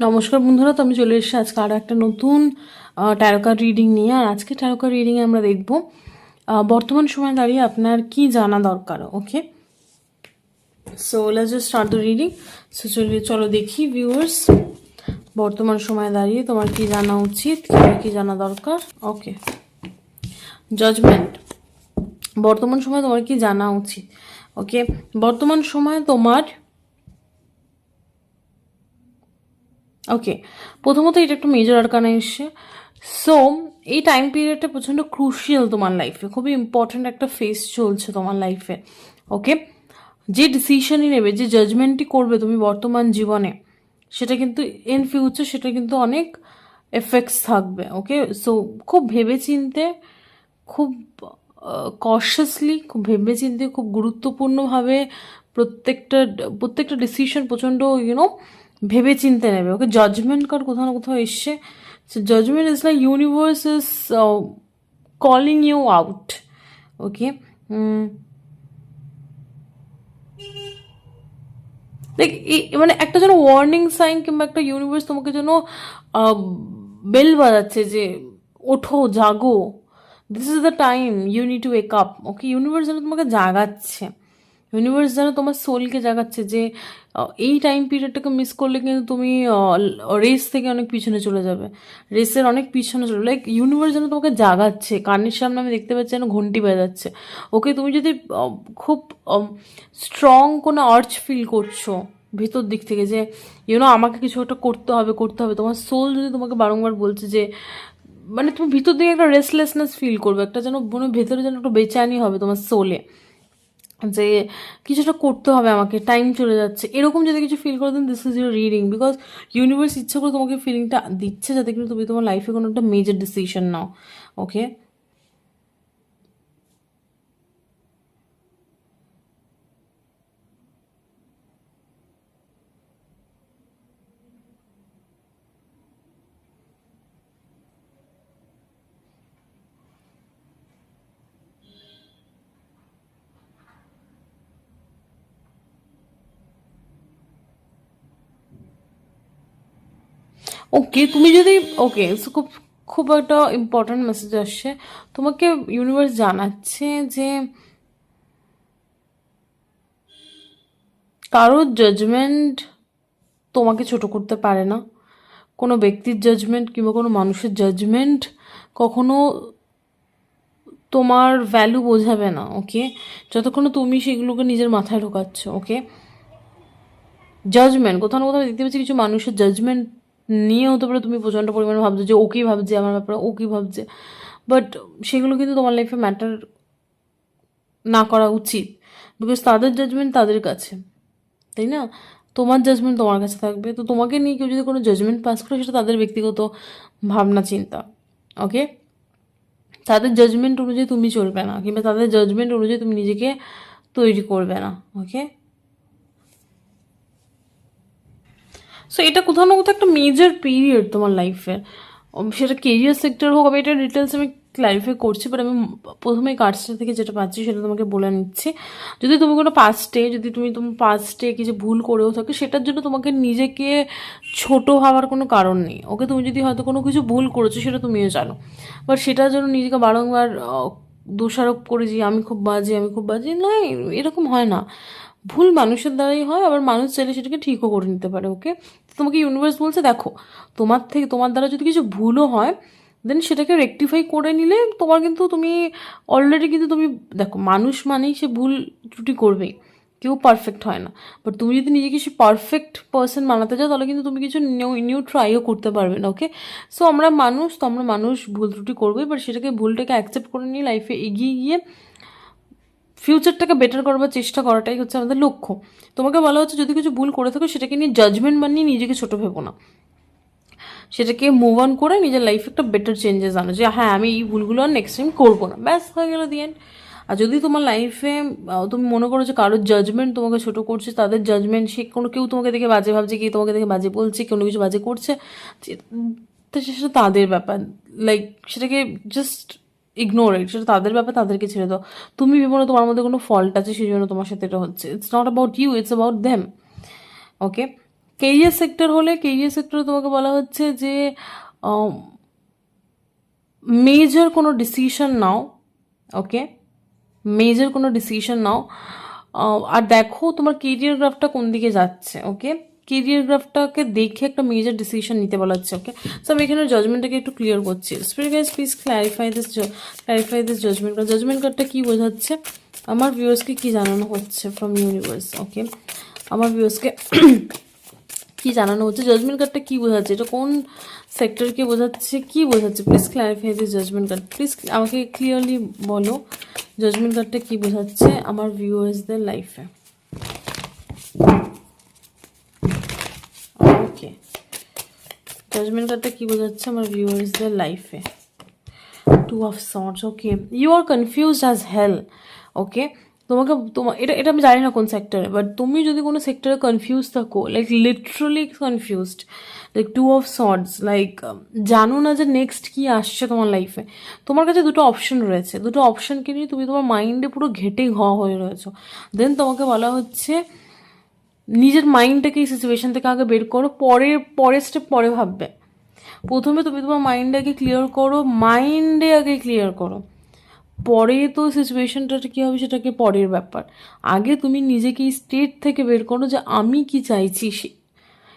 নমস্কার বন্ধুরা, তো আমি চলে এসেছি আজকে আরও একটা নতুন ট্যারোকার রিডিং নিয়ে। আর আজকে ট্যারোকার রিডিংয়ে আমরা দেখব বর্তমান সময় দাঁড়িয়ে আপনার কি জানা দরকার okay so just start the reading so চলো চলো দেখি ভিউয়ার্স বর্তমান সময় দাঁড়িয়ে তোমার কি জানা উচিত কি জানা দরকার ওকে জাজমেন্ট বর্তমান সময় তোমার কি জানা উচিত ওকে বর্তমান সময় তোমার ওকে প্রথমত এটা একটু মেজর আরকানা এসছে। সো এই টাইম পিরিয়ডটা প্রচণ্ড ক্রুশিয়াল তোমার লাইফে খুবই ইম্পর্ট্যান্ট একটা ফেস চলছে তোমার লাইফে ওকে যে ডিসিশনই নেবে, যে জাজমেন্টই করবে তুমি বর্তমান জীবনে, সেটা কিন্তু ইন ফিউচার সেটা কিন্তু অনেক এফেক্টস থাকবে। ওকে সো খুব ভেবে চিনতে খুব কশাসলি খুব ভেবে চিনতে খুব গুরুত্বপূর্ণভাবে প্রত্যেকটা প্রত্যেকটা ডিসিশন প্রচণ্ড ইউনো ভেবে চিনতে নেবে। ওকে জাজমেন্ট কর কোথাও না কোথাও এসছে। Judgement is like universe is calling you out okay মানে একটা যেন ওয়ার্নিং সাইন কিংবা একটা ইউনিভার্স তোমাকে যেন বেল বাজাচ্ছে যে, ওঠো, জাগো। This is the time you need to wake up okay universe যেন তোমাকে জাগাচ্ছে। ইউনিভার্স যেন তোমার সোলকে জাগাচ্ছে যে এই টাইম পিরিয়ডটাকে মিস করলে কিন্তু তুমি রেস থেকে অনেক পিছনে চলে যাবে। রেসের অনেক পিছনে চলে লাইক ইউনিভার্স যেন তোমাকে জাগাচ্ছে। কানের সামনে আমি দেখতে পাচ্ছি যেন ঘন্টি বাজাচ্ছে। ওকে, তুমি যদি খুব স্ট্রং কোনো আর্চ ফিল করছ ভেতর দিক থেকে যে ইউনো আমাকে কিছু একটা করতে হবে করতে হবে, তোমার সোল যদি তোমাকে বারংবার বলছে যে মানে তুমি ভিতর দিকে একটা রেস্টলেসনেস ফিল করবে, একটা যেন মনে ভেতরে যেন একটা বেচানি হবে তোমার সোলে যে কিছু একটা করতে হবে আমাকে টাইম চলে যাচ্ছে। এরকম যদি কিছু ফিল করে then this is your reading because universe ইচ্ছা করে তোমাকে ফিলিংটা দিচ্ছে যাতে কিন্তু তুমি তোমার লাইফে কোনো একটা মেজর ডিসিশন নাও ওকে ওকে তুমি যদি ওকে খুব খুব একটা ইম্পর্ট্যান্ট মেসেজ আসছে। তোমাকে ইউনিভার্স জানাচ্ছে যে কারোর জাজমেন্ট তোমাকে ছোট করতে পারে না। কোনো ব্যক্তির জাজমেন্ট কিংবা কোনো মানুষের জাজমেন্ট কখনো তোমার ভ্যালু বোঝাবে না ওকে যতক্ষণ তুমি সেগুলোকে নিজের মাথায় ঢোকাচ্ছ ওকে জাজমেন্ট কোথাও না কোথাও দেখতে পাচ্ছি কিছু মানুষের জাজমেন্ট নিয়ে হতে পারে তুমি প্রচণ্ড পরিমাণে ভাবছ যে ও কী ভাবছে, আমার ব্যাপারে ও কী ভাবছে। বাট সেগুলো কিন্তু তোমার লাইফে ম্যাটার না করা উচিত। বিকজ তাদের জাজমেন্ট তাদের কাছে। তাই না? তোমার জাজমেন্ট তোমার কাছে থাকবে। তো তোমাকে নিয়ে কেউ যদি কোনো জাজমেন্ট পাস করে, সেটা তাদের ব্যক্তিগত ভাবনা, চিন্তা। ওকে তাদের জাজমেন্ট অনুযায়ী তুমি চলবে না। কিংবা তাদের জাজমেন্ট অনুযায়ী তুমি নিজেকে তৈরি করবে না। ওকে সো এটা কোথাও না কোথাও একটা মেজর পিরিয়ড তোমার লাইফের সেটা কেরিয়ার সেক্টর হোক, আমি এটা ডিটেলস আমি ক্লারিফাই করছি বাট আমি প্রথমে কার্ডসটা থেকে যেটা পাচ্ছি সেটা তোমাকে বলে নিচ্ছি। যদি তুমি কোনো পাস্টে যদি তুমি তোমার পাস্টে কিছু ভুল করেও থাকো, সেটার জন্য তোমাকে নিজেকে ছোট ভাবার কোনো কারণ নেই। ওকে তুমি যদি হয়তো কোনো কিছু ভুল করেছ, সেটা তুমিও জানো। বাট সেটার জন্য নিজেকে বারংবার দোষারোপ করে যে, আমি খুব বাজে, আমি খুব বাজে। নয় এরকম হয় না। ভুল মানুষের দ্বারাই হয়, আবার মানুষ চাইলে সেটাকে ঠিকও করে নিতে পারে ওকে তোমাকে ইউনিভার্স বলছে, দেখো, তোমার থেকে, তোমার দ্বারা যদি কিছু ভুলও হয় দেন সেটাকে রেকটিফাই করে নিলে তোমার কিন্তু তুমি অলরেডি কিন্তু তুমি, দেখো, মানুষ মানেই সে ভুল ত্রুটি করবেই, কেউ পারফেক্ট হয় না। বাট তুমি যদি নিজেকে সে পারফেক্ট পার্সন বানাতে চাও, তাহলে কিন্তু তুমি কিছু নিউ নিউ ট্রাইও করতে পারবে না ওকে সো আমরা মানুষ, তো আমরা মানুষ ভুল ত্রুটি করবোই বাট সেটাকে, ভুলটাকে অ্যাকসেপ্ট করে নিয়ে লাইফে এগিয়ে গিয়ে ফিউচারটাকে বেটার করবার চেষ্টা করাটাই হচ্ছে আমাদের লক্ষ্য। তোমাকে বলা হচ্ছে যদি কিছু ভুল করে থাকো, সেটাকে নিয়ে জাজমেন্ট বানিয়ে নিজেকে ছোটো ভেবো না। সেটাকে মুভ অন করে নিজের লাইফে একটা বেটার চেঞ্জেস আনো যে হ্যাঁ আমি এই ভুলগুলো আর নেক্সট টাইম করব না। ব্যাস, হয়ে গেলো দি এন্ড আর যদি তোমার লাইফে তুমি মনে করো যে কারোর জাজমেন্ট তোমাকে ছোট করছে, তাদের জাজমেন্ট সে কোনো, কেউ তোমাকে দেখে বাজে ভাবছে, কেউ তোমাকে দেখে বাজে বলছে কোনো কিছু বাজে করছে তো সেটা তাদের ব্যাপার। লাইক সেটাকে জাস্ট ইগনোর ইট সেটা তাদের ব্যাপার, তাদেরকে ছেড়ে দাও। তুমি ভেবো না তোমার মধ্যে কোনো ফল্ট আছে, সেই জন্য তোমার সাথে এটা হচ্ছে। It's not about you it's about them okay career sector হলে কেরিয়ার সেক্টরে তোমাকে বলা হচ্ছে যে মেজর কোনো ডিসিশন নাও ওকে মেজর কোনো ডিসিশন নাও আর দেখো তোমার কেরিয়ার গ্রাফটা কোন দিকে যাচ্ছে ওকে কেরিয়ার গ্রাফটাকে দেখে একটা মেজর ডিসিশন নিতে বলা হচ্ছে ওকে সো আমি এখানে জজমেন্টটাকে একটু ক্লিয়ার করছি। Spirit guys please clarify this clarify this judgement card judgement কার্ডটা কী বোঝাচ্ছে? আমার ভিউয়ার্সকে কী জানানো হচ্ছে ফ্রম ইউনিভার্স ওকে আমার ভিউয়ার্সকে কী জানানো হচ্ছে? জজমেন্ট কার্ডটা কী বোঝাচ্ছে? এটা কোন সেক্টরকে বোঝাচ্ছে? কী বোঝাচ্ছে? Please clarify this judgement card please আমাকে ক্লিয়ারলি বলো জাজমেন্ট কার্ডটা কী বোঝাচ্ছে আমার ভিউয়ার্সদের লাইফে ওকে জাজমেন্ট কার্ডটা কি বোঝাচ্ছে আমার ভিউয়ার্সদের লাইফে two of swords okay you are confuse as hell okay তোমাকে তোমার এটা এটা আমি জানি না কোন সেক্টরে বাট তুমি যদি কোনো সেক্টরে কনফিউজ থাকো like literally confused like two of swords like জানো না যে নেক্সট কি আসছে তোমার লাইফে তোমার কাছে দুটো অপশন রয়েছে। দুটো অপশনকে নিয়ে তুমি তোমার মাইন্ডে পুরো ঘেটে ঘ হয়ে রয়েছো। দেন তোমাকে বলা হচ্ছে নিজের মাইন্ডটাকে এই সিচুয়েশন থেকে আগে বের করো, পরে, পরের স্টেপ পরে ভাববে। প্রথমে তুমি তোমার মাইন্ডটাকে ক্লিয়ার করো মাইন্ডে আগে ক্লিয়ার করো। পরে তো সিচুয়েশনটা কী হবে সেটাকে পরের ব্যাপার। আগে তুমি নিজেকে এই স্টেট থেকে বের করো যে আমি কি চাইছি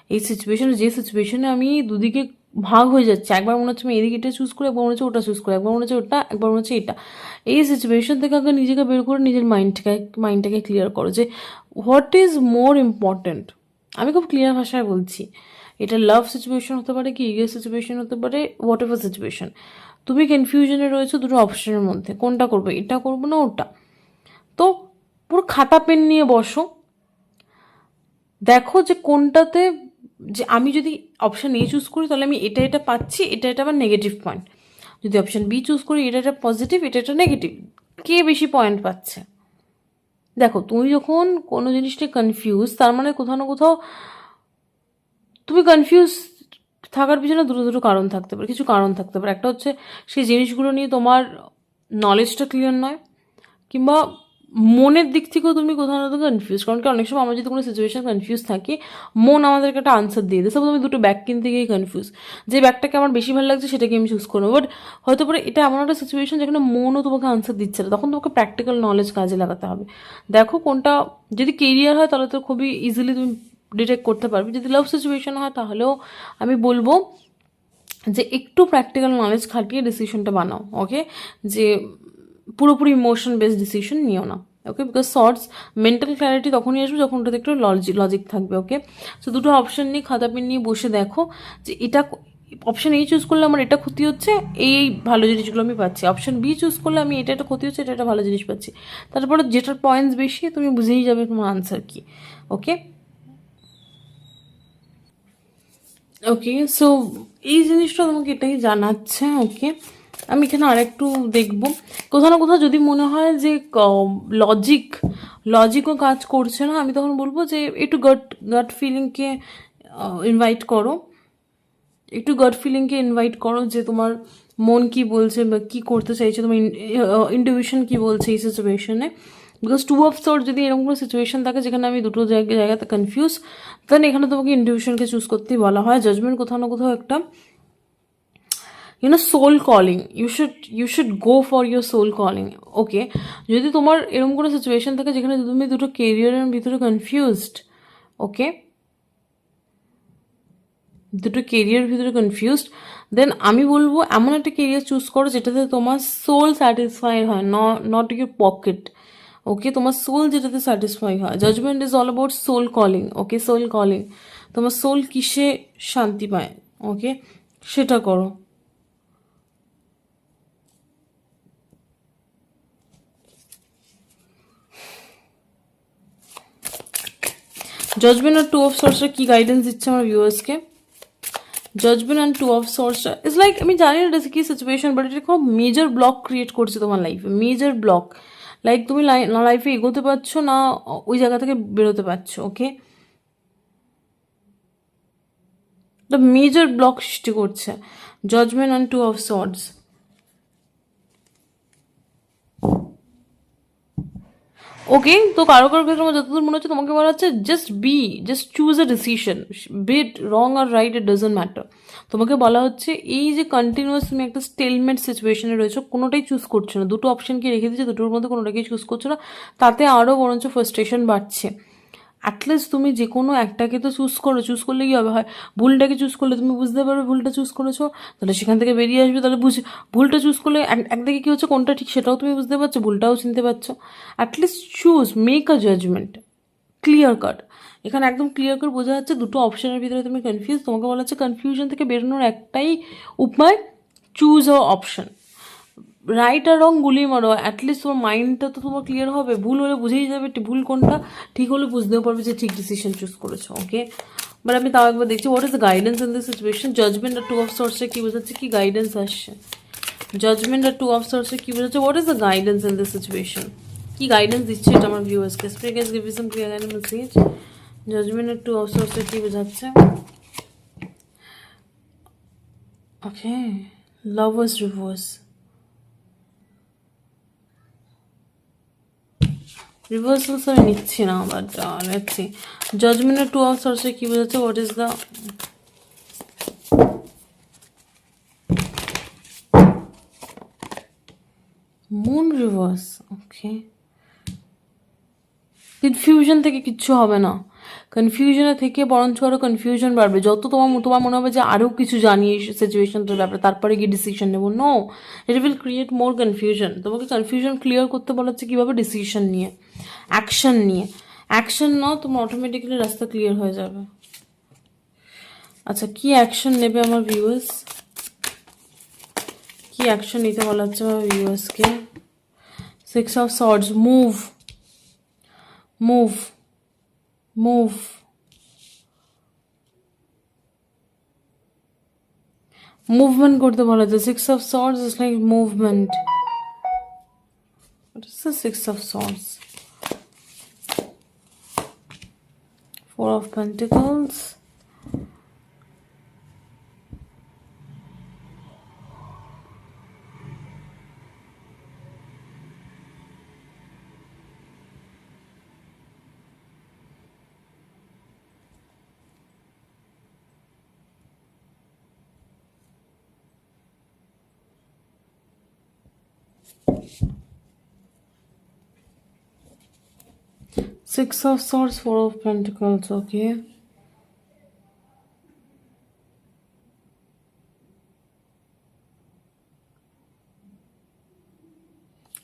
এই সিচুয়েশনে যে সিচুয়েশনে আমি দুদিকে ভাগ হয়ে যাচ্ছে। একবার মনে হচ্ছে আমি এদিকে এটা চুজ করে, একবার মনে হচ্ছে ওটা চুজ করে, একবার মনে হচ্ছে ওটা, একবার মনে হচ্ছে এটা। এই সিচুয়েশন থেকে আগে নিজেকে বের করে নিজের মাইন্ডটাকে মাইন্ডটাকে ক্লিয়ার করো যে হোয়াট ইজ মোর ইম্পর্ট্যান্ট? আমি খুব ক্লিয়ার ভাষায় বলছি। এটা লাভ সিচুয়েশন হতে পারে কি, ইগে সিচুয়েশন হতে পারে হোয়াট এভার সিচুয়েশন। তুমি কনফিউশনে রয়েছো দুটো অপশনের মধ্যে, কোনটা করবে? এটা করব না ওটা? তো পুরো খাতা পেন নিয়ে বসো। দেখো যে কোনটাতে যে আমি যদি অপশান এ চুজ করি, তাহলে আমি এটা এটা পাচ্ছি, এটা এটা আমার নেগেটিভ পয়েন্ট যদি অপশান বি চুজ করি, এটা এটা পজিটিভ এটা এটা নেগেটিভ কে বেশি পয়েন্ট পাচ্ছে? দেখো, তুমি যখন কোনো জিনিসটা কনফিউজ তার মানে কোথাও না কোথাও তুমি কনফিউজ থাকার পিছনে দুটো দুটো কারণ থাকতে পারে, কিছু কারণ থাকতে পারে। একটা হচ্ছে, সেই জিনিসগুলো নিয়ে তোমার নলেজটা ক্লিয়ার নয়, কিংবা মনের দিক থেকেও তুমি কোথাও না কোথাও কনফিউজ কারণ কি অনেক সময় আমরা যদি কোনো সিচুয়েশন কনফিউজ থাকি, মন আমাদেরকে একটা আনসার দিয়ে দেয়। সাপোজ আমি দুটো ব্যাগ কিনতে গিয়ে কনফিউজ যে ব্যাগটাকে আমার বেশি ভালো লাগছে সেটাকে আমি চুজ করব। বাট হয়তো পরে এটা এমন একটা সিচুয়েশন যেখানে মনও তোমাকে আনসার দিচ্ছে না, তখন তোমাকে প্র্যাকটিক্যাল নলেজ কাজে লাগাতে হবে। দেখো কোনটা, যদি কেরিয়ার হয় তাহলে তো খুবই ইজিলি তুমি ডিটেক্ট করতে পারবে। যদি লাভ সিচুয়েশন হয় তাহলেও আমি বলব যে একটু প্র্যাকটিক্যাল নলেজ খাটিয়ে ডিসিশনটা বানাও ওকে যে পুরোপুরি ইমোশন বেসড ডিসিশন নিও না okay because swords mental clarity তখনই আসবে যখন ওটাতে একটু লজিক থাকবে ওকে সো দুটো অপশন নিয়ে খাতা পেন নিয়ে বসে দেখো যে এটা অপশন এই চুজ করলে আমার এটা ক্ষতি হচ্ছে এই ভালো জিনিসগুলো আমি পাচ্ছি। অপশন বি চুজ করলে আমি এটা একটা ক্ষতি হচ্ছে, এটা একটা ভালো জিনিস পাচ্ছি। তারপরে যেটার পয়েন্টস বেশি, তুমি বুঝেই যাবে তোমার আনসার কি ওকে ওকে সো এই জিনিসটা তোমাকে এটাই জানাচ্ছে ওকে আমি এখানে আরেকটু দেখব। কোথাও না কোথাও যদি মনে হয় যে লজিক লজিকও কাজ করছে না, আমি তখন বলব যে, একটু গট গট ফিলিংকে ইনভাইট করো। একটু গট ফিলিংকে ইনভাইট করো যে, তোমার মন কি বলছে বা কী করতে চাইছে, তোমার ইন্টিউশন কি বলছে এই সিচুয়েশনে বিকজ টু অফ সোর্ট যদি এরকম কোনো সিচুয়েশন থাকে যেখানে আমি দুটো জায়গায় জায়গাতে কনফিউজ দেন এখানে তোমাকে ইন্টিউশনকে চুজ করতেই বলা হয়। জাজমেন্ট কোথাও না কোথাও একটা you know soul calling you should you should go for your soul calling okay যদি তোমার এরকম কোনো সিচুয়েশন থাকে যেখানে তুমি দুটো কেরিয়ারের ভিতরে কনফিউজড ওকে দুটো কেরিয়ার ভিতরে কনফিউজড দেন আমি বলব এমন একটা কেরিয়ার চুজ করো যেটাতে তোমার সোল স্যাটিসফাই হয় নট ইউর পকেট ওকে তোমার সোল যেটাতে স্যাটিসফাই হয়। Judgement is all about soul calling okay soul calling তোমার সোল কিসে শান্তি পায় ওকে সেটা করো। জাজমেন্ট আর টু অফ সোর্সটা কী গাইডেন্স দিচ্ছে আমার ভিউয়ার্সকে জাজমেন্ট অ্যান্ড টু অফ সোর্সটা ইটস লাইক আমি জানি না এটা কি সিচুয়েশন বাট এটা খুব মেজর ব্লক ক্রিয়েট করছে তোমার লাইফে মেজর ব্লক লাইক তুমি না লাইফে এগোতে পারছ, না ওই জায়গা থেকে বেরোতে পারছ ওকে দ্য মেজর ব্লক সৃষ্টি করছে judgement and two of swords okay তো কারও কারও ক্ষেত্রে আমার যতদূর মনে হচ্ছে, তোমাকে বলা হচ্ছে just be just choose a decision be it wrong or right it doesn't matter তোমাকে বলা হচ্ছে, এই যে কন্টিনিউয়াস তুমি একটা স্টেলমেন্ট সিচুয়েশনে রয়েছো, কোনোটাই চুজ করছ না। দুটো অপশনকে রেখে দিচ্ছে দুটোর মধ্যে কোনোটাকেই চুজ করছ না। তাতে আরও বরঞ্চ ফ্রাস্ট্রেশন বাড়ছে। অ্যাটলিস্ট তুমি যে কোনো একটাকে তো চুজ করো চুজ করলে কী হবে? হয় ভুলটাকে চুজ করলে তুমি বুঝতে পারবে ভুলটা চুজ করেছ? তাহলে সেখান থেকে বেরিয়ে আসবে, তাহলে বুঝ, ভুলটা চুজ করলে একদিকে কী হচ্ছে? কোনটা ঠিক সেটাও তুমি বুঝতে পারছ, ভুলটাও চিনতে পারছ। At least choose make a judgement clear cut এখানে একদম ক্লিয়ার করে বোঝা যাচ্ছে, দুটো অপশনের ভিতরে তুমি কনফিউজ তোমাকে বলা হচ্ছে কনফিউশন থেকে বেরোনোর একটাই উপায় choose a option right or wrong গুলি মারো অ্যাটলিস্ট তোমার মাইন্ডটা তো তোমার ক্লিয়ার হবে। ভুল হলে বুঝেই যাবে ভুল কোনটা। ঠিক হলে বুঝতেও পারবে যে ঠিক ডিসিশন চুজ করেছ ওকে বাট আমি তাও একবার দেখছি what is guidance in this situation judgement R two of সোর্সে কী বোঝাচ্ছে? কি গাইডেন্স আসছে? জাজমেন্ট আর টু অফ সোর্সে কী বোঝাচ্ছে? What is the guidance in this situation কি গাইডেন্স দিচ্ছে এটা আমার ভিউয়ার্সকে spirit guys give some clear guidance message judgement or two of সোর্সে কী বোঝাচ্ছে? ওকে লাভার্স রিভার্স রিভার্সালস আমি নিচ্ছি না বাট নিচ্ছি জাজমেন্টের টু অফ সোর্সে কি বোঝাচ্ছে? What is the moon reverse okay confusion থেকে কিচ্ছু হবে না। কনফিউশনে থেকে বরঞ্চ আরও কনফিউশন বাড়বে। যত তোমার তোমার মনে হবে যে আরও কিছু জানি সিচুয়েশনটার ব্যাপারে, তারপরে গিয়ে ডিসিশন নেব। No it will create more confusion তোমাকে কনফিউশন ক্লিয়ার করতে বলা হচ্ছে কীভাবে? ডিসিশন নিয়ে অ্যাকশন নিয়ে। অ্যাকশন নাও, তোমার অটোমেটিক্যালি রাস্তা ক্লিয়ার হয়ে যাবে। আচ্ছা কি অ্যাকশন নেবে আমার ভিউয়ার্স কি অ্যাকশন নিতে বলা হচ্ছে আমার ভিউয়ার্সকে six of swords move move move movement করতে বলা হচ্ছে six of swords is like movement What is the Six of Swords? Four of Pentacles. Six of Swords, Four of Pentacles, okay.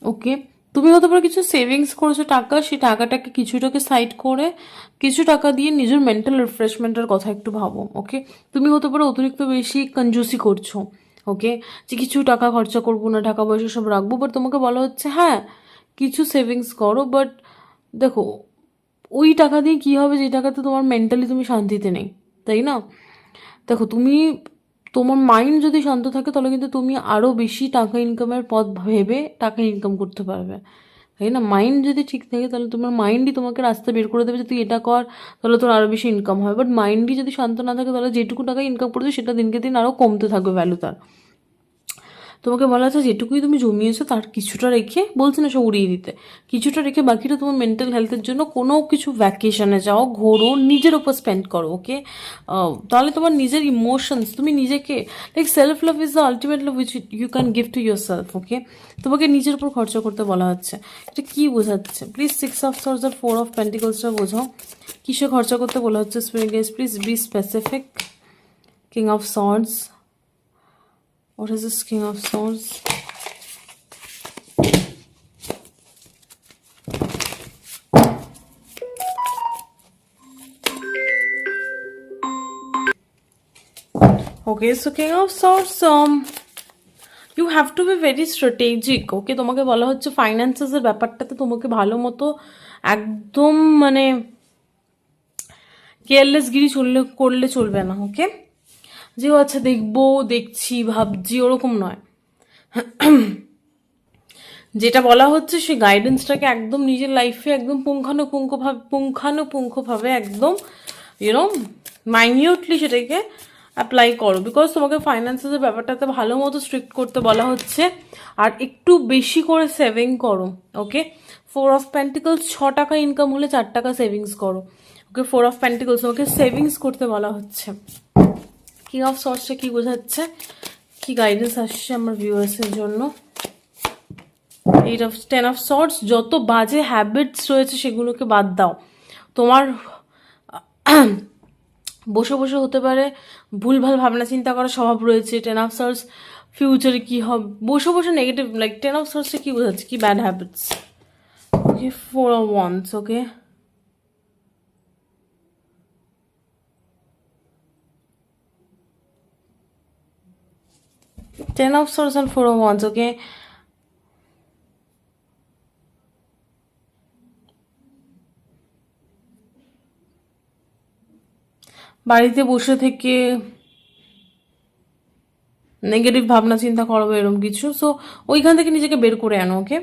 Okay তুমি হতে পারে কিছু সেভিংস করেছ টাকা সেই টাকাটাকে কিছুটাকে সাইড করে কিছু টাকা দিয়ে নিজের মেন্টাল রিফ্রেশমেন্টের কথা একটু ভাবো ওকে তুমি হতে পারে অতিরিক্ত বেশি কনজুসি করছ ওকে যে কিছু টাকা খরচা করব না টাকা পয়সা সব রাখব বাট তোমাকে বলা হচ্ছে হ্যাঁ কিছু সেভিংস করো বাট দেখো ওই টাকা দিয়ে কী হবে? যে টাকাতে তোমার মেন্টালি তুমি শান্তিতে নেই, তাই না? দেখো, তুমি, তোমার মাইন্ড যদি শান্ত থাকে, তাহলে কিন্তু তুমি আরও বেশি টাকা ইনকামের পথ ভেবে টাকা ইনকাম করতে পারবে, তাই না? মাইন্ড যদি ঠিক থাকে, তাহলে তোমার মাইন্ডই তোমাকে রাস্তা বের করে দেবে যে তুই এটা কর, তাহলে তোর আরও বেশি ইনকাম হয় বাট মাইন্ডই যদি শান্ত না থাকে, তাহলে যেটুকু টাকা ইনকাম করছ, সেটা দিনকে দিন আরও কমতে থাকবে ভ্যালু তার তোমাকে বলা আছে যেটুকুই তুমি জমিয়েছো, তার কিছুটা রেখে বলছি না সব উড়িয়ে দিতে। কিছুটা রেখে বাকিটা তোমার মেন্টাল হেলথের জন্য কোনো কিছু ভ্যাকেশনে যাও, ঘোরো, নিজের ওপর স্পেন্ড করো ওকে তাহলে তোমার নিজের ইমোশনস তুমি নিজেকে like self love is the ultimate love which you can give to yourself okay তোমাকে নিজের উপর খরচা করতে বলা হচ্ছে। এটা কী বোঝাচ্ছে? Please six of swords or four of পেন্টিকলসটা বোঝাও। কিসে খরচা করতে বলা হচ্ছে? Spirit guys please be specific king of swords What is this King of Swords? Okay, so King of Swords, um, you have to be very strategic. ওকে তোমাকে বলা হচ্ছে ফাইন্যান্সেসের ব্যাপারটাতে তোমাকে ভালো মতো একদম মানে কেয়ারলেস গিরি চললে করলে চলবে না ওকে যে ও আচ্ছা দেখব, দেখছি, ভাবছি, ওরকম নয়। যেটা বলা হচ্ছে সেই গাইডেন্সটাকে একদম নিজের লাইফে একদম পুঙ্খানুপুঙ্খভাবে পুঙ্খানুপুঙ্খভাবে একদম ইউনো মাইনিউটলি সেটাকে অ্যাপ্লাই করো। বিকজ তোমাকে ফাইন্যান্সের ব্যাপারটাতে ভালো মতো স্ট্রিক্ট করতে বলা হচ্ছে। আর একটু বেশি করে সেভিং করো ওকে ফোর অফ প্যান্টিকলস ছ টাকা ইনকাম হলে চার টাকা সেভিংস করো okay four of pentacles okay savings করতে বলা হচ্ছে। কিং অফ সর্সটা কি বোঝাচ্ছে? কি গাইডেন্স আসছে আমার ভিউয়ার্সের জন্য? Eight of ten of swords যত বাজে হ্যাবিটস রয়েছে সেগুলোকে বাদ দাও। তোমার, বসে বসে হতে পারে, ভুলভাল ভাবনা চিন্তা করার স্বভাব রয়েছে টেন অফ সর্টস ফিউচারে কী হবে, বসে বসে নেগেটিভ লাইক টেন অফ সর্টসে কী বোঝাচ্ছে? কি bad habits okay four of wands okay Ten of Swords and Four of Wands, okay? বাড়িতে বসে থেকে নেগেটিভ ভাবনা চিন্তা করব এরকম কিছু। সো ওইখান থেকে নিজেকে বের করে আনো ওকে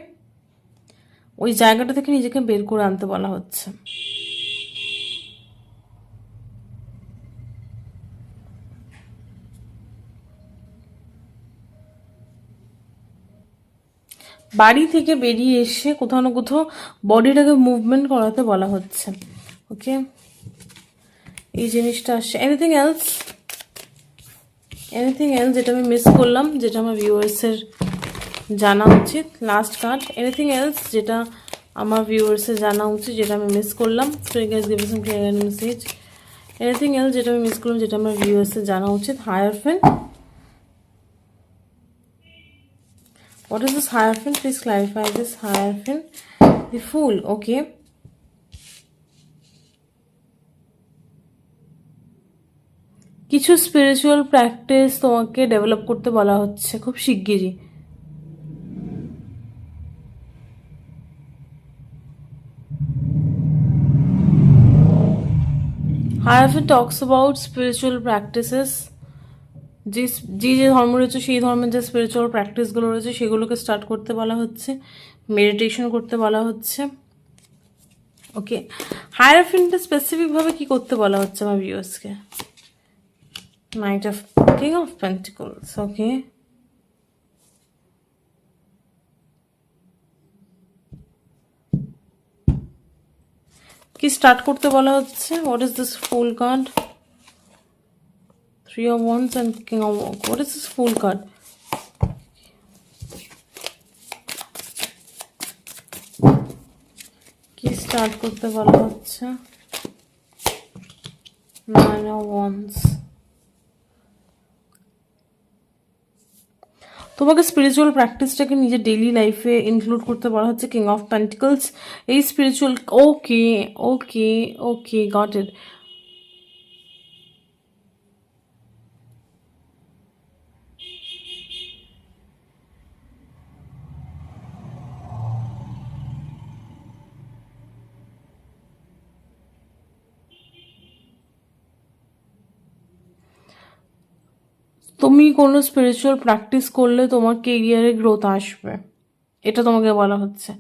ওই জায়গাটা থেকে নিজেকে বের করে আনতে বলা হচ্ছে। বাড়ি থেকে বেরিয়ে এসে কোথাও না কোথাও বডিটাকে মুভমেন্ট করাতে বলা হচ্ছে। ওকে এই জিনিসটা আসছে। এনিথিং এলস এনিথিং এলস যেটা আমি মিস করলাম, যেটা আমার ভিউয়ার্সের জানা উচিত? লাস্ট কার্ড এনিথিং এলস যেটা আমার ভিউয়ার্সের জানা উচিত, যেটা আমি মিস করলাম? ক্লিয়ার মেসেজ এনিথিং এলস যেটা আমি মিস করলাম, যেটা আমার ভিউয়ার্সের জানা উচিত? হায়ার ফেন What is this Hierophant? Please clarify this Hierophant. The Fool, okay. কিছু স্পিরিচুয়াল প্র্যাকটিস তোমাকে ডেভেলপ করতে বলা হচ্ছে খুব শিগগিরই Hierophant talks about spiritual practices যে যে যে ধর্ম রয়েছে, সেই ধর্মের যে স্পিরিচুয়াল প্র্যাকটিসগুলো রয়েছে, সেগুলোকে স্টার্ট করতে বলা হচ্ছে। মেডিটেশন করতে বলা হচ্ছে। ওকে হায়ার হায়ারফিনটা স্পেসিফিকভাবে কি করতে বলা হচ্ছে আমার ভিউয়ার্সকে knight of king of pentacles okay কি স্টার্ট করতে বলা হচ্ছে? What is this fool card Three of Wands and King of Wands. What is this Fool card? কি স্টার্ট করতে বলা হচ্ছে নাইন অফ ওয়ান্স তোমাকে স্পিরিচুয়াল প্র্যাকটিসটাকে নিজের ডেইলি লাইফে ইনক্লুড করতে বলা হচ্ছে কিং অফ পেন্টিকলস এই spiritual okay okay okay got it তুমি কোনো স্পিরিচুয়াল প্র্যাকটিস করলে তোমার কেরিয়ারে গ্রোথ আসবে। এটা তোমাকে বলা হচ্ছে।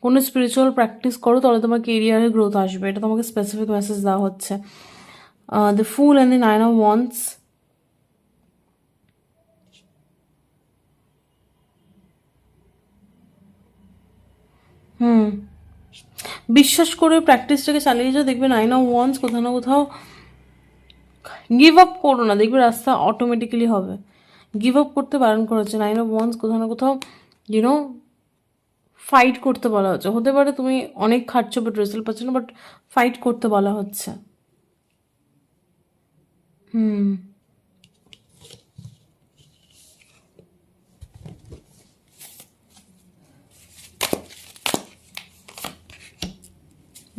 কোনো স্পিরিচুয়াল প্র্যাকটিস করো, তাহলে তোমার কেরিয়ারে গ্রোথ আসবে। এটা তোমাকে স্পেসিফিক মেসেজ দেওয়া হচ্ছে। The fool and the nine of wands hmm. বিশ্বাস করে প্র্যাকটিসটাকে চালিয়ে যাও। দেখবে নাইন অফ ওয়ান্স কোথাও না কোথাও গিভ আপ করো না, দেখবে রাস্তা অটোমেটিক্যালি হবে। গিভ আপ করতে বারণ করা হচ্ছে নাইন অফ ওয়ান্স কোথাও না কোথাও ইউনো ফাইট করতে বলা হচ্ছে। হতে পারে তুমি অনেক খাটছো বাট রেজাল্ট পাচ্ছ না বাট ফাইট করতে বলা হচ্ছে। হুম।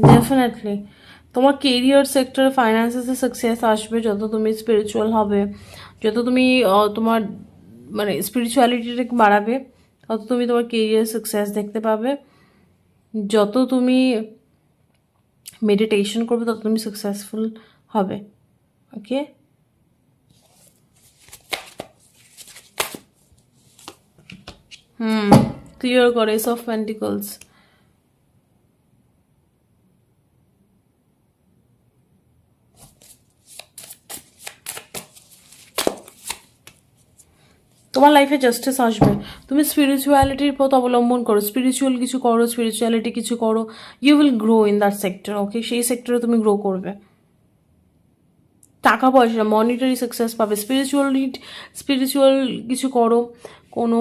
ডেফিনেটলি তোমার কেরিয়ার সেক্টর ফাইন্যান্সেসে সাকসেস আসবে যত তুমি স্পিরিচুয়াল হবে, যত তুমি তোমার মানে স্পিরিচুয়ালিটিটাকে বাড়াবে, তত তুমি তোমার কেরিয়ার সাকসেস দেখতে পাবে। যত তুমি মেডিটেশন করবে, তত তুমি সাকসেসফুল হবে ওকে হুম ক্লিয়ার করে এস অফ তোমার লাইফে জাস্টিস আসবে। তুমি স্পিরিচুয়ালিটির পথ অবলম্বন করো। স্পিরিচুয়াল কিছু করো স্পিরিচুয়ালিটি কিছু করো। You will grow in that sector okay সেই সেক্টরে তুমি গ্রো করবে। টাকা পয়সা মনিটারি সাকসেস পাবে। স্পিরিচুয়ালি স্পিরিচুয়াল কিছু করো। কোনো,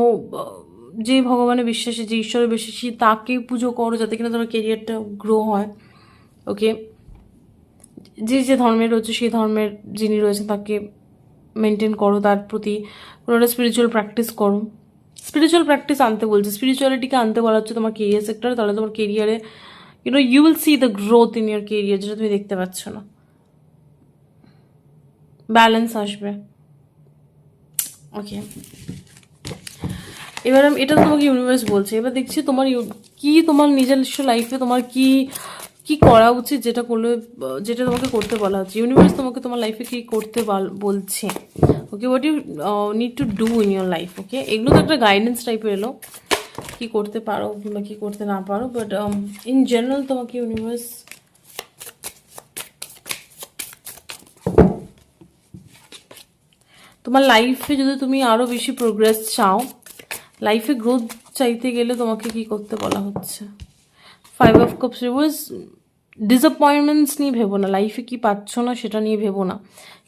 যে ভগবানে বিশ্বাসী, যে ঈশ্বরে বিশ্বাসী, তাকে পুজো করো যাতে কিনা তোমার কেরিয়ারটা গ্রো হয় ওকে যে যে ধর্মের রয়েছে, সেই ধর্মের যিনি রয়েছেন তাকে মেনটেন করো, তার প্রতি কোনো একটা স্পিরিচুয়াল প্র্যাকটিস করো। স্পিরিচুয়াল প্র্যাকটিস আনতে বলছে। স্পিরিচুয়ালিটিকে আনতে বলা হচ্ছে তোমার কেরিয়ার সেক্টরে তাহলে তোমার কেরিয়ারে you know you will see the growth in your career যেটা তুমি দেখতে পাচ্ছ না। ব্যালেন্স আসবে। ওকে এবার এটা তোমাকে ইউনিভার্স বলছে। এবার দেখছি তোমার, কি তোমার নিজস্ব লাইফে তোমার কি কি করা উচিত যেটা করলে, যেটা তোমাকে করতে বলা হচ্ছে? ইউনিভার্স তোমাকে তোমার লাইফে কি করতে বলছে? Okay what you need to do in your life okay এগুলো তো একটা গাইডেন্স টাইপের এলো। কি করতে পারো কিংবা কি করতে না পারো বাট ইন জেনারেল তোমাকে ইউনিভার্স তোমার লাইফে যদি তুমি আরও বেশি প্রোগ্রেস চাও লাইফে গ্রোথ চাইতে গেলে তোমাকে কি করতে বলা হচ্ছে? Five of cups reverse disappointments নিয়ে ভেবো না লাইফে কি পাচ্ছ না সেটা নিয়ে ভেবো না,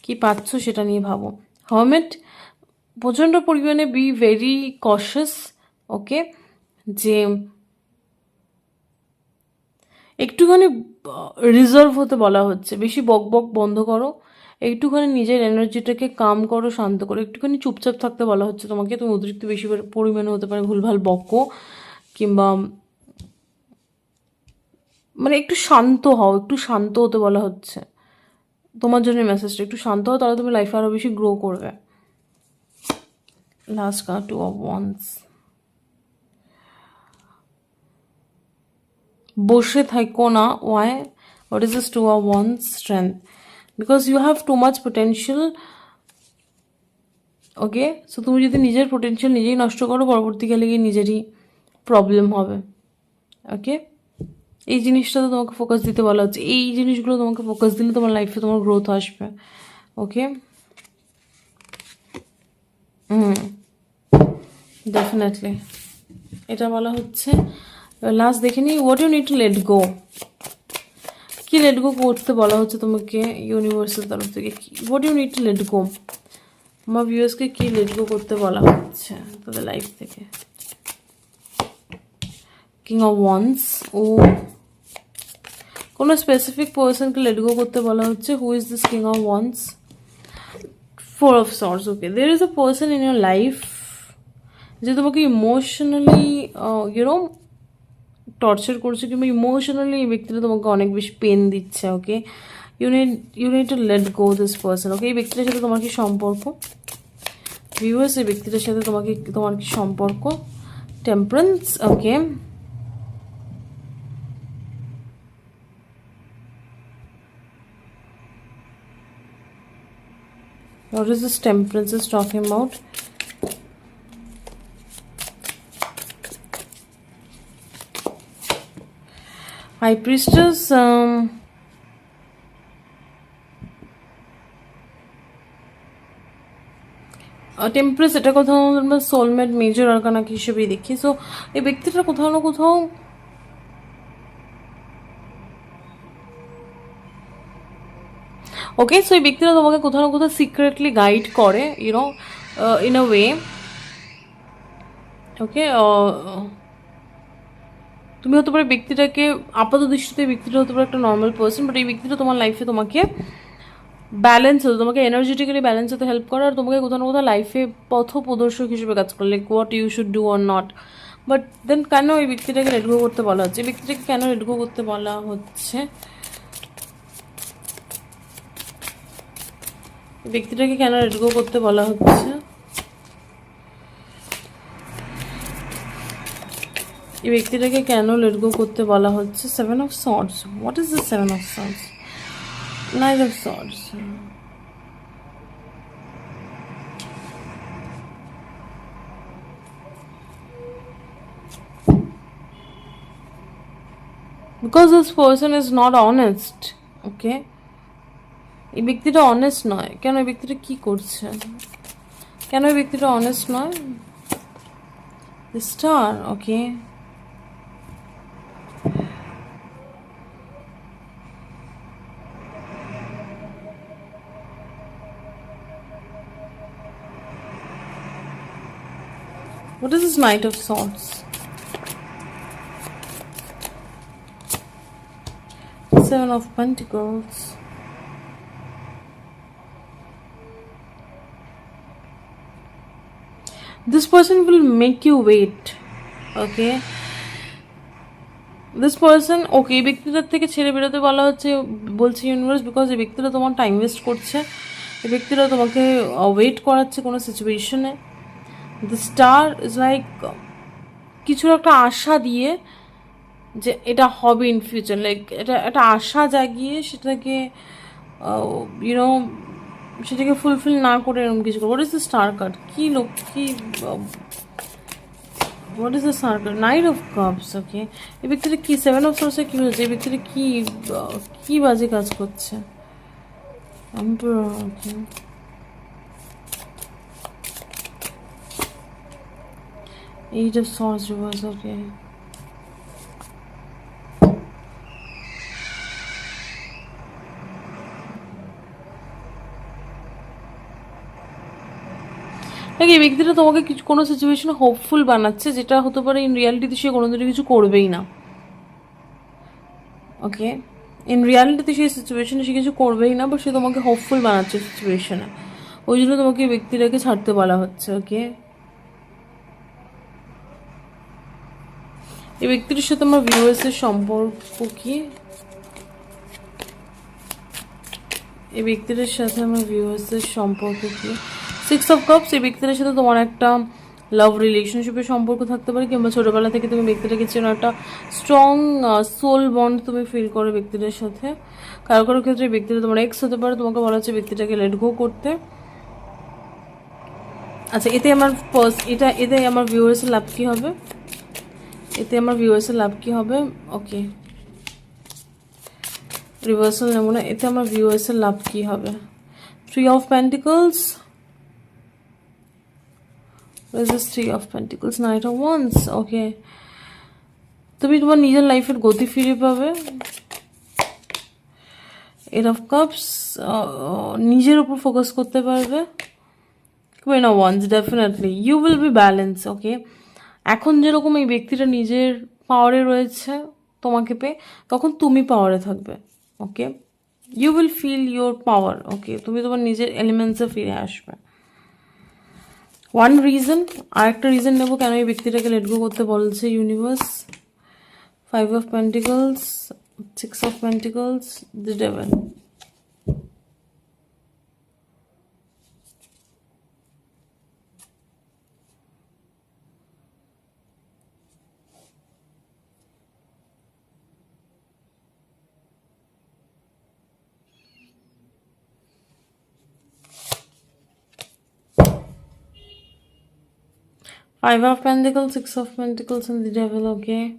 কি পাচ্ছ সেটা নিয়ে ভাবো। হার্মেট প্রচণ্ড পরিমাণে বি ভেরি কশাস ওকে যে একটুখানি রিজার্ভ হতে বলা হচ্ছে, বেশি বক বক বন্ধ করো, একটুখানি নিজের এনার্জিটাকে কাম করো, শান্ত করো, একটুখানি চুপচাপ থাকতে বলা হচ্ছে তোমাকে, তুমি অতিরিক্ত বেশি পরি- পরিমাণে হতে পারে ভুলভাল বকো, কিংবা মানে একটু শান্ত হও, একটু শান্ত হতে বলা হচ্ছে। তোমার জন্য মেসেজটা একটু শান্ত হও, তাহলে তুমি লাইফে আরও বেশি গ্রো করবে। Last card two of wands বসে থাকো না why what is this two of wands strength because you have too much potential okay so তুমি যদি নিজের পোটেনশিয়াল নিজেই নষ্ট করো, পরবর্তীকালে গিয়ে নিজেরই প্রবলেম হবে ওকে এই জিনিসটা তো তোমাকে ফোকাস দিতে বলা হচ্ছে। এই জিনিসগুলো তোমাকে ফোকাস দিলে তোমার লাইফে তোমার গ্রোথ আসবে। ওকে হুম। ডেফিনেটলি এটা বলা হচ্ছে লাস্ট দেখে নিই what you need to let go কি লেট গো করতে বলা হচ্ছে তোমাকে ইউনিভার্সের তরফ থেকে? What you need to let go আমার ভিউয়ার্সকে কি লেট গো করতে বলা হচ্ছে তাদের লাইফ থেকে? কিং অফ ওয়ান্স ও কোনো স্পেসিফিক পার্সনকে লেট গো করতে বলা হচ্ছে who is this king of wands four of swords okay there is a person in your life যে তোমাকে ইমোশনালি ইউনো টর্চার করছে কিংবা ইমোশনালি এই ব্যক্তিটা তোমাকে অনেক বেশি পেন দিচ্ছে okay you need you need to let go this person okay এই ব্যক্তিটার সাথে তোমার কি সম্পর্ক? ভিউয়ার্স এই ব্যক্তিটার সাথে তোমাকে, তোমার কি সম্পর্ক? Temperance okay What is this temperance is talking about? High priestess. Um, temperance এটা কোথাও আমরা সোলমেট মেজর আরকানা হিসেবেই দেখি সো এই ব্যক্তিটা কোথাও না কোথাও ওকে সো এই ব্যক্তিরা তোমাকে কোথাও না কোথাও সিক্রেটলি গাইড করে you know in a way okay তুমি হতে পারে ব্যক্তিটাকে, আপাত দৃষ্টিতে ব্যক্তিটা হতে পারে একটা নর্মাল পার্সন বাট এই ব্যক্তিটা তোমার লাইফে তোমাকে ব্যালেন্স হতে তোমাকে এনার্জেটিক্যালি ব্যালেন্স হতে হেল্প করে, আর তোমাকে কোথাও না কোথাও লাইফে পথ প্রদর্শক হিসেবে কাজ করে like what you should do or not but then কেন এই ব্যক্তিটাকে লেট গো করতে বলা হচ্ছে? এই ব্যক্তিটাকে কেন লেট গো করতে বলা হচ্ছে? ব্যক্তিটাকে কেন লেট গো করতে বলা হচ্ছে? এই ব্যক্তিটাকে কেন লেট গো করতে বলা হচ্ছে? Seven of swords what is the seven of swords nine of swords because this person is not honest, okay? এই ব্যক্তিটা অনেস্ট নয় কেন এই ব্যক্তিটা কি করছে কেন ওই ব্যক্তিটা অনেস্ট নয় star okay What is this Knight of Swords? Seven of Pentacles. This person will make you wait. Okay. This person okay এই ব্যক্তিটার থেকে ছেড়ে বেরোতে বলা হচ্ছে, বলছে ইউনিভার্স বিকজ এই ব্যক্তিটা তোমার টাইম ওয়েস্ট করছে এই ব্যক্তিটা তোমাকে ওয়েট করাচ্ছে কোনো সিচুয়েশনে দ্য স্টার ইজ লাইক কিছুর একটা আশা দিয়ে যে এটা হবে ইন ফিউচার লাইক এটা, একটা আশা জাগিয়ে সেটাকে ইউনো সেটাকে ফুলফিল না করে এরকম কিছু করব what is the star card কী লোক কী what is the star card knight of cups okay এই ব্যক্তিটা কী? সেভেন অফ সোর্সে কী হয়েছে? এই ব্যক্তিটা কী কী বাজে কাজ করছে? ওকে reverse, okay. দেখ, এই ব্যক্তিটা তোমাকে কিছু, কোনো সিচুয়েশনে হোপফুল বানাচ্ছে, যেটা হতে পারে ইন রিয়ালিটিতে সে কোনোদিনও কিছু করবেই না। ওকে ইন রিয়ালিটিতে সেই সিচুয়েশনে সে কিছু করবেই না বা সে তোমাকে হোপফুল বানাচ্ছে সিচুয়েশনে ওই জন্য তোমাকে এই ব্যক্তিটাকে ছাড়তে বলা হচ্ছে ওকে এই ব্যক্তিটির সাথে আমার ভিউয়ার্সের সম্পর্ক কি? এই ব্যক্তিটার সাথে আমার ভিউয়ার্সের সম্পর্ক কি? সিক্স অফ কাপস এই ব্যক্তিটার সাথে তোমার একটা লাভ রিলেশনশিপের সম্পর্ক থাকতে পারে, কিংবা ছোটোবেলা থেকে তুমি ব্যক্তিটাকে চেনো, একটা স্ট্রং সোল বন্ড তুমি ফিল করো ব্যক্তিটার সাথে। কারও কারও ক্ষেত্রে ব্যক্তিটা তোমার এক্স হতে পারে, তোমাকে বলা হচ্ছে ব্যক্তিটাকে লেট গো করতে। আচ্ছা এতে আমার ফার্স্ট এটা, এতে আমার ভিউয়ার্সের লাভ কী হবে? এতে আমার ভিউয়ার্সের লাভ কি হবে? ওকে রিভার্সাল নেব না, এতে আমার ভিউয়ার্সের লাভ কি হবে? Three of pentacles this three of pentacles knight of wands okay তুমি তোমার নিজের লাইফের গতি ফিরে পাবে। এর অফ কাপস নিজের উপর ফোকাস করতে পারবে। Queen of wands definitely you will be balance okay এখন যেরকম এই ব্যক্তিটা নিজের পাওয়ারে রয়েছে তোমাকে পেয়ে, তখন তুমি পাওয়ারে থাকবে okay you will feel your power okay তুমি তোমার নিজের এলিমেন্টসে ফিরে আসবে। ওয়ান রিজন আরেকটা রিজন নেব কেন এই ব্যক্তিটাকে লেট গো করতে বলছে universe five of pentacles six of pentacles the devil Five of Pentacles, Six of Pentacles, and the Devil, okay?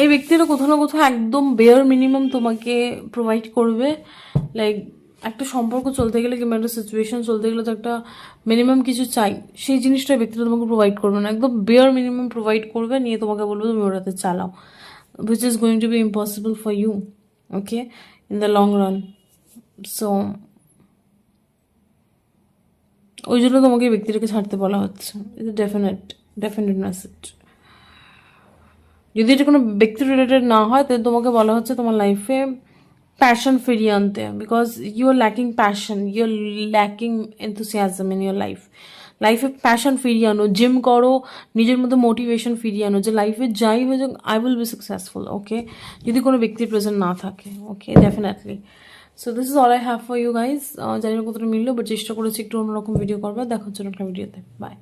এই ব্যক্তিরা কোথাও না কোথাও একদম বেয়ার মিনিমাম তোমাকে প্রোভাইড করবে। লাইক একটা সম্পর্ক চলতে গেলে কিংবা একটা সিচুয়েশন চলতে গেলে তো একটা মিনিমাম কিছু চাই, সেই জিনিসটা ব্যক্তিরা তোমাকে প্রোভাইড করবে না। একদম বেয়ার মিনিমাম প্রোভাইড করবে, নিয়ে তোমাকে বলবে, তুমি ওটাতে চালাও। Which is going to be impossible for you okay in the long run so ওই জন্য তোমাকে ব্যক্তিটাকে ছাড়তে বলা হচ্ছে। ইট ডেফিনেট ডেফিনেট মেসেজ যদি এটা কোনো ব্যক্তি রিলেটেড না হয় তাহলে তোমাকে বলা হচ্ছে তোমার লাইফে প্যাশন ফিরিয়ে আনতে। Because you are lacking passion you are lacking enthusiasm in your life লাইফে প্যাশন ফিরিয়ে আনো জিম করো, নিজের মধ্যে মোটিভেশন ফিরিয়ে আনো যে লাইফে যাই হয়ে যাক I will be successful okay যদি কোনো ব্যক্তির প্রেজেন্ট না থাকে okay definitely so this is all I have for you guys জানি না কতটা মিললো বাট চেষ্টা করেছি একটু অন্যরকম ভিডিও করবার। দেখা হচ্ছে অন্য একটা ভিডিওতে বাই